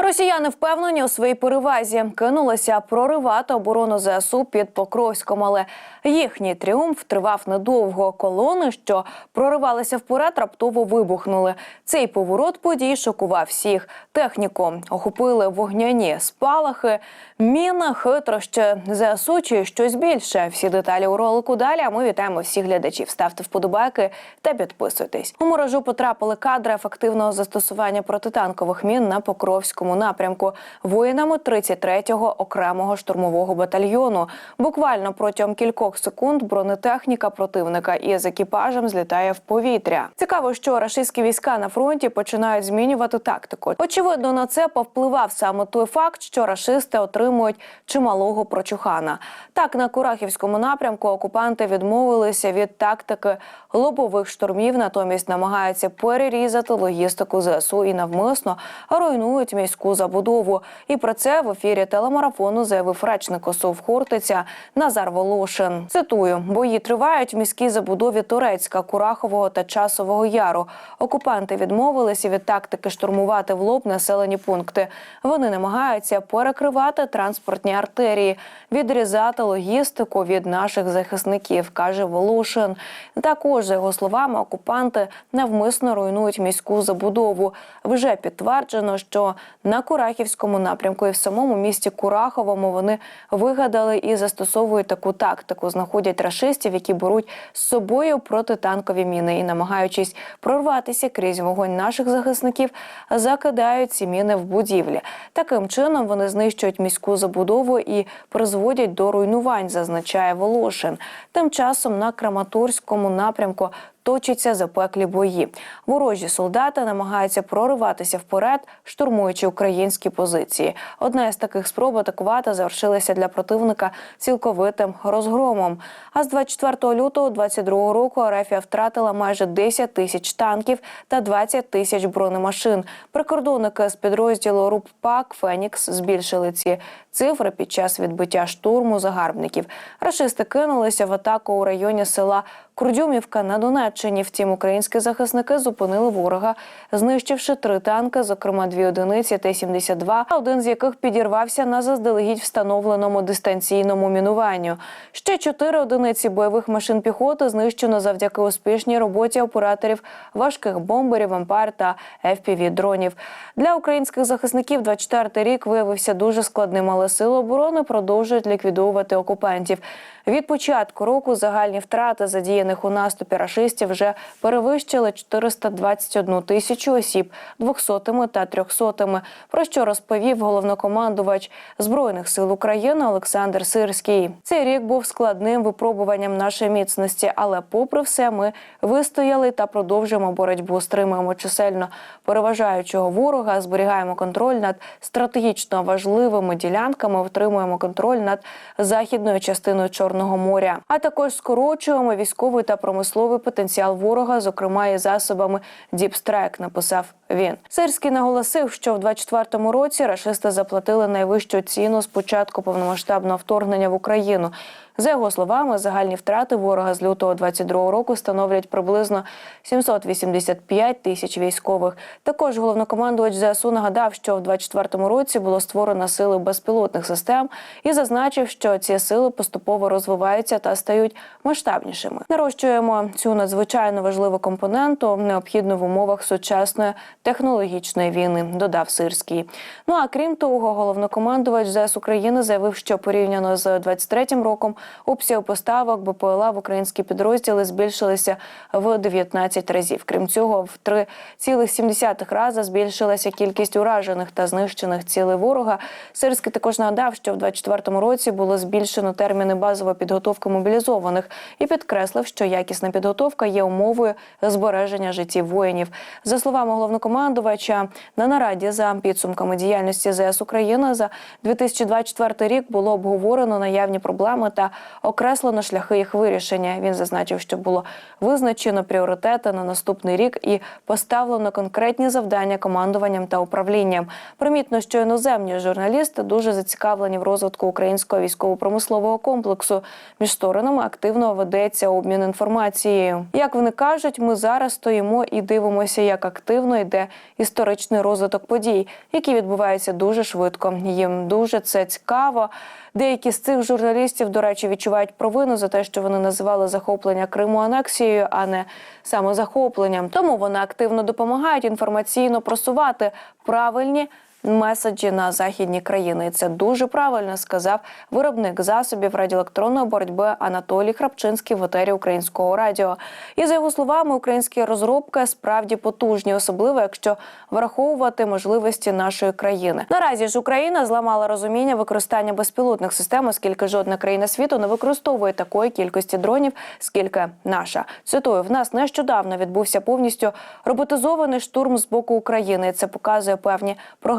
Росіяни впевнені у своїй перевазі кинулися проривати оборону ЗСУ під Покровськом, але їхній тріумф тривав недовго. Колони, що проривалися вперед, раптово вибухнули. Цей поворот подій шокував всіх. Техніку охопили вогняні спалахи, міна, хитрощі ЗСУ чи щось більше. Всі деталі у ролику далі. А ми вітаємо всіх глядачів. Ставте вподобайки та підписуйтесь. У мережу потрапили кадри ефективного застосування протитанкових мін на Покровському напрямку воїнами 33-го окремого штурмового батальйону. Буквально протягом кількох секунд бронетехніка противника із екіпажем злітає в повітря. Цікаво, що рашистські війська на фронті починають змінювати тактику. Очевидно, на це повпливав саме той факт, що рашисти отримують чималого прочухана. Так на Курахівському напрямку окупанти відмовилися від тактики лобових штурмів, натомість намагаються перерізати логістику ЗСУ і навмисно руйнують міську забудову. І про це в ефірі телемарафону заявив речник ОСУВ Хортиця Назар Волошин. Цитую: бої тривають в міській забудові Турецька, Курахового та Часового Яру. Окупанти відмовилися від тактики штурмувати в лоб населені пункти. Вони намагаються перекривати транспортні артерії, відрізати логістику від наших захисників, каже Волошин. Також за його словами, окупанти навмисно руйнують міську забудову. Вже підтверджено, що на Курахівському напрямку і в самому місті Кураховому вони вигадали і застосовують таку тактику. Знаходять рашистів, які беруть з собою протитанкові міни і, намагаючись прорватися крізь вогонь наших захисників, закидають ці міни в будівлі. Таким чином вони знищують міську забудову і призводять до руйнувань, зазначає Волошин. Тим часом на Краматорському напрямку точаться запеклі бої. Ворожі солдати намагаються прориватися вперед, штурмуючи українські позиції. Одна із таких спроб атакувати завершилася для противника цілковитим розгромом. А з 24 лютого 22 року Арефія втратила майже 10 тисяч танків та 20 тисяч бронемашин. Прикордонники з підрозділу РУП-ПАК Фенікс збільшили ці цифри під час відбиття штурму загарбників. Рашисти кинулися в атаку у районі села Курдюмівка на Донеччині. Втім, українські захисники зупинили ворога, знищивши три танки, зокрема дві одиниці Т-72, один з яких підірвався на заздалегідь встановленому дистанційному мінуванню. Ще чотири одиниці бойових машин піхоти знищено завдяки успішній роботі операторів важких бомберів, «Емпар» та fpv дронів. Для українських захисників 24-й рік виявився дуже складним, але сили оборони продовжують ліквідовувати окупантів. Від початку року загальні втрати задіяних у наступі рашистів вже перевищили 421 тисячу осіб двохсотими та трьохсотими. Про що розповів головнокомандувач збройних сил України Олександр Сирський. Цей рік був складним випробуванням нашої міцності, але, попри все, ми вистояли та продовжуємо боротьбу. Стримуємо чисельно переважаючого ворога, зберігаємо контроль над стратегічно важливими ділянками, отримуємо контроль над західною частиною Чорного моря, а також скорочуємо військовий та промисловий потенціал ворога, зокрема і засобами Діпстрайк. Написав він. Сирський наголосив, що в 24-му році рашисти заплатили найвищу ціну з початку повномасштабного вторгнення в Україну. За його словами, загальні втрати ворога з лютого 22 року становлять приблизно 785 тисяч військових. Також головнокомандувач ЗСУ нагадав, що в 24-му році було створено сили безпілотних систем і зазначив, що ці сили поступово розвиваються та стають масштабнішими. Нарощуємо цю надзвичайно важливу компоненту, необхідну в умовах сучасної технологічної війни. Додав Сирський. Ну а крім того, головнокомандувач ЗС України заявив, що порівняно з 23-м роком обсяг поставок БПЛА в українські підрозділи збільшилися в 19 разів. Крім цього, в 3,7 рази збільшилася кількість уражених та знищених цілей ворога. Сирський також нагадав, що в 24-му році було збільшено терміни базової підготовки мобілізованих і підкреслив, що якісна підготовка є умовою збереження життів воїнів. За словами головнокомандувача, на нараді за підсумками діяльності ЗС України за 2024 рік було обговорено наявні проблеми та окреслено шляхи їх вирішення. Він зазначив, що було визначено пріоритети на наступний рік і поставлено конкретні завдання командуванням та управлінням. Примітно, що іноземні журналісти дуже зацікавлені в розвитку українського військово-промислового комплексу. Між сторонами активно ведеться обмін інформацією. Як вони кажуть, ми зараз стоїмо і дивимося, як активно йде історичний розвиток подій, які відбуваються дуже швидко. Їм дуже це цікаво. Деякі з цих журналістів, до речі, відчувають провину за те, що вони називали захоплення Криму анексією, а не самозахопленням. Тому вони активно допомагають інформаційно просувати правильні. Меседжі на західні країни, і це дуже правильно сказав виробник засобів радіоелектронної боротьби Анатолій Храпчинський в етері українського радіо. І за його словами, українські розробки справді потужні, особливо якщо враховувати можливості нашої країни. Наразі ж Україна зламала розуміння використання безпілотних систем, оскільки жодна країна світу не використовує такої кількості дронів, скільки наша. Цитую, в нас нещодавно відбувся повністю роботизований штурм з боку України. Це показує певні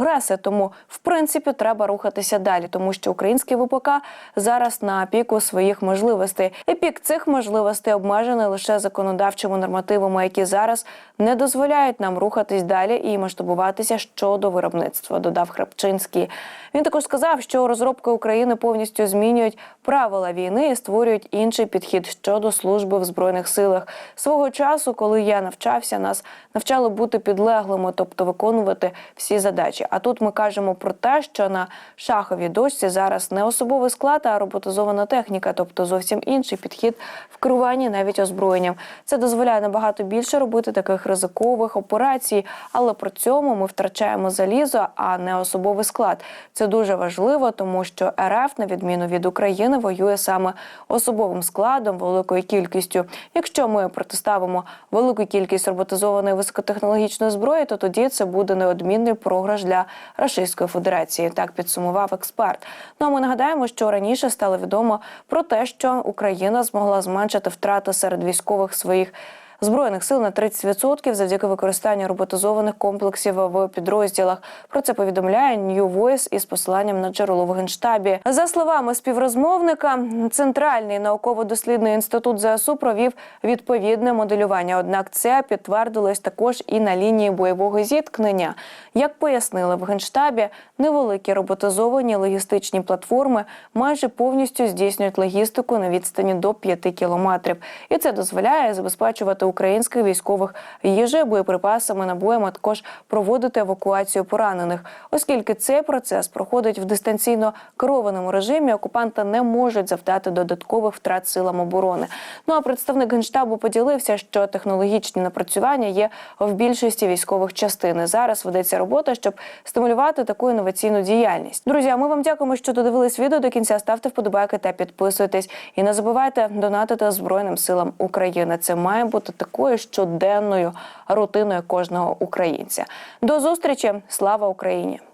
прогреси. Тому, в принципі, треба рухатися далі, тому що український ВПК зараз на піку своїх можливостей. І пік цих можливостей обмежений лише законодавчими нормативами, які зараз не дозволяють нам рухатись далі і масштабуватися щодо виробництва. Додав Храпчинський. Він також сказав, що розробки України повністю змінюють правила війни і створюють інший підхід щодо служби в збройних силах. Свого часу, коли я навчався, нас навчали бути підлеглими, тобто виконувати всі задачі. А тут ми кажемо про те, що на шаховій дошці зараз не особовий склад, а роботизована техніка, тобто зовсім інший підхід в керуванні навіть озброєнням. Це дозволяє набагато більше робити таких ризикових операцій, але при цьому ми втрачаємо залізо, а не особовий склад. Це дуже важливо, тому що РФ, на відміну від України, воює саме особовим складом, великою кількістю. Якщо ми протиставимо велику кількість роботизованої високотехнологічної зброї, то тоді це буде неодмінний програш для Російської Федерації. Так підсумував експерт. Ну а ми нагадаємо, що раніше стало відомо про те, що Україна змогла зменшити втрати серед військових своїх. Збройних сил на 30% завдяки використанню роботизованих комплексів в підрозділах. Про це повідомляє New Voice із посиланням на джерело в генштабі. За словами співрозмовника, центральний науково-дослідний інститут ЗСУ провів відповідне моделювання. Однак це підтвердилось також і на лінії бойового зіткнення. Як пояснили в генштабі, невеликі роботизовані логістичні платформи майже повністю здійснюють логістику на відстані до 5 кілометрів, і це дозволяє забезпечувати українських військових їжею, боєприпасами, набоями, а також проводити евакуацію поранених, оскільки цей процес проходить в дистанційно керованому режимі. Окупанти не можуть завдати додаткових втрат силам оборони. Ну а представник генштабу поділився, що технологічні напрацювання є в більшості військових частин. Зараз ведеться робота, щоб стимулювати таку інноваційну діяльність. Друзі, а ми вам дякуємо, що додивились відео до кінця. Ставте вподобайки та підписуйтесь. І не забувайте донатити Збройним силам України. Це має бути такою щоденною рутиною кожного українця. До зустрічі! Слава Україні!